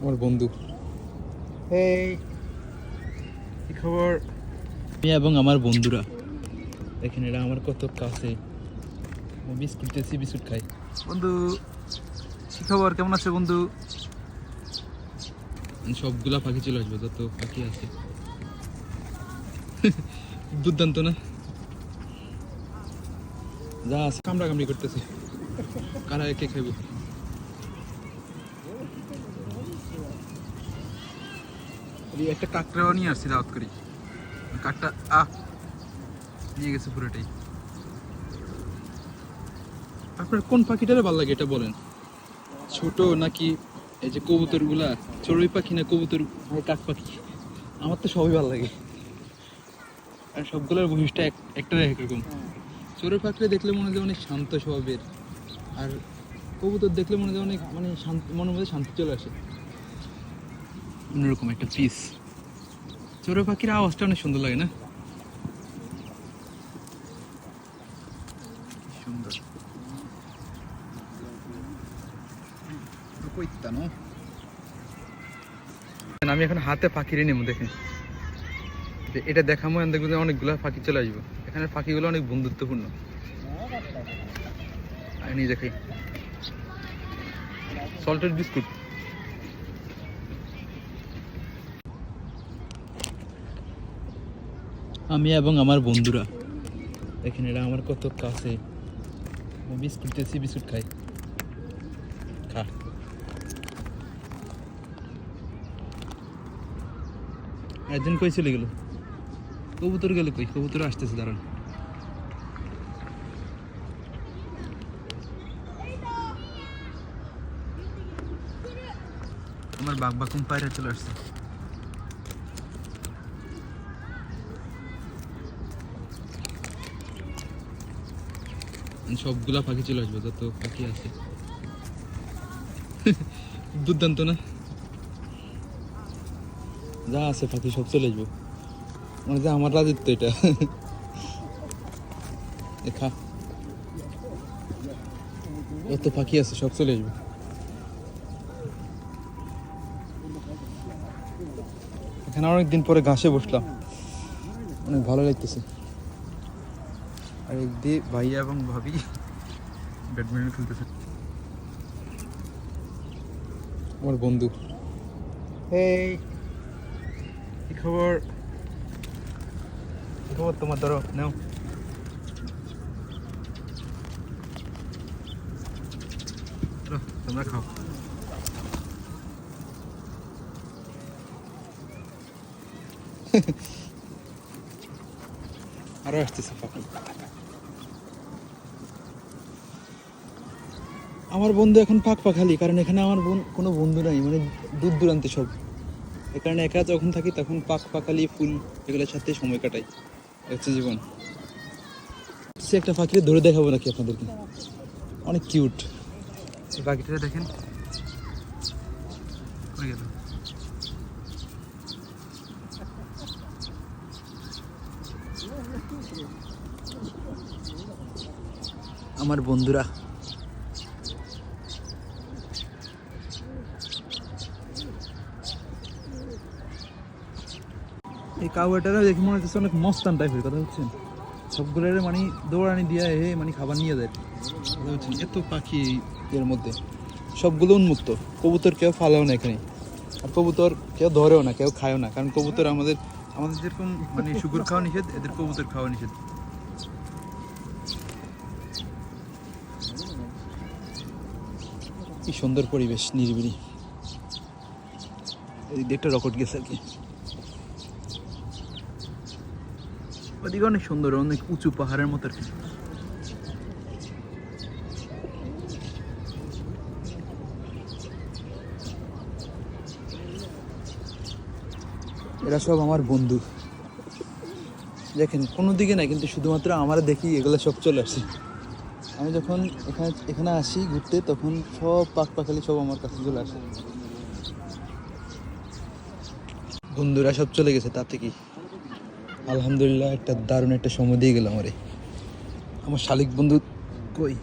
আমার বন্ধু। এই কি খবর? আমি এবং আমার বন্ধুরা। দেখেন এরা আমার কত কাছে। বিস্কুট দিয়েছি বিস্কুট খাই। বন্ধু কি খবর? কেমন আছে বন্ধু? সবগুলা পাখি চলে আসবে যত পাখি আছে। দুর্দান্ত না? যা আছে কামড়া কামড়ি করতেছে। কারা একে খাইব? একটা কাকড়াও নিয়ে আসছি দাওয়াত করি। কাকটা আ নিয়ে গেছে পুরোটাই। আপনার কোন পাখিটারে ভালো লাগে এটা বলেন? ছোট নাকি এই যে কবুতরগুলা চড়ুই পাখি না কবুতর আর কাক পাখি? আমার তো সবই ভালো লাগে। আর সবগুলোর বৈশিষ্ট্য এক একটা একরকম চড়ুই পাখিটা দেখলে মনে হয় অনেক শান্ত স্বভাবের। আর কবুতর দেখলে মনে হয় অনেক মানে শান্ত, মনের মধ্যে শান্তি চলে আসে। অন্যরকম একটা পিস চড়ুই পাখির আওয়াজটা অনেক সুন্দর লাগে, না? আমি এখন হাতে পাখি নেব দেখেন। এটা দেখামো এখান দেখব অনেকগুলো পাখি চলে আসব। এখানে পাখিগুলো অনেক বন্ধুত্বপূর্ণ। নিয়ে দেখাই সল্টেড বিস্কুট আমি এবং আমার বন্ধুরা। দেখেন এরা আমার কত কাছে। বিস্কুট দিয়েছি বিস্কুট খাই। খা। একজন কই চলে গেল? কবুতর গেল কই? কবুতর আসতেছে, দাঁড়ান। আমার বাঘ বাকুম পায়রা চলে আসছে। সবগুলা পাখি চলে আসবে, যত পাখি আছে। দুর্দান্ত না? যা আছে পাখি, সব চলে আসবে। মানে যে আমার রাজত্ব এটা। খা। যত পাখি আছে, সব চলে আসবে। এখানে অনেকদিন পরে ঘাসে বসলাম। অনেক ভালো লাগতেছে। আর একদিকে ভাইয়া এবং ভাবি ব্যাডমিন্টন খেলতেছে। আমার বন্ধু। এই কি খবর? কি খবর তোমার? ধরো নাও। তোমরা খাও। আরও আমার বন্ধু এখন পাক পাখালি কারণ এখানে আমার বোন, কোনো বন্ধু নাই মানে দূর দূরান্তে সব। এ কারণে একা যখন থাকি তখন পাক পাখালি ফুল, এগুলোর সাথে সময় কাটাই। হচ্ছে জীবন। সে একটা পাখিকে ধরে দেখাবো নাকি আপনাদেরকে? অনেক কিউট। পাখিটা দেখেন কই গেল? আমার বন্ধুরা। এই কাউয়াটারা দেখে মনে হচ্ছে অনেক মস্তান টাইপের কথা হচ্ছেন সবগুলোর মানে দৌড়ানি দিয়ে হে মানে খাবার নিয়ে যায়। কথা এত পাখি এর মধ্যে। সবগুলো উন্মুক্ত। কবুতর কেউ ফালেও না এখানে। আর কবুতর কেউ ধরেও না, কেউ খায়ও না। কারণ কবুতর আমাদের আমাদের যেরকম মানে শুকুর খাওয়া নিষেধ এদের কবুতর খাওয়া নিষেধ। কি সুন্দর পরিবেশ নিরিবিলি। এদিক একটা রকট গেছে আর কি। ওদিকে অনেক সুন্দর অনেক উঁচু পাহাড়ের মতো আর কি। এরা সব আমার বন্ধু। দেখেন, কোনো দিকে না কিন্তু শুধুমাত্র আমার দেখি এগুলো সব চলে আসে। আমি যখন এখানে এখানে আসি ঘুরতে, তখন সব পাক পাখালি সব আমার কাছে চলে আসে। বন্ধুরা সব চলে গেছে, তাতে কি? আলহামদুলিল্লাহ, একটা দারুণ একটা সময় দিয়ে গেল আমারে আমার শালিক বন্ধু কই?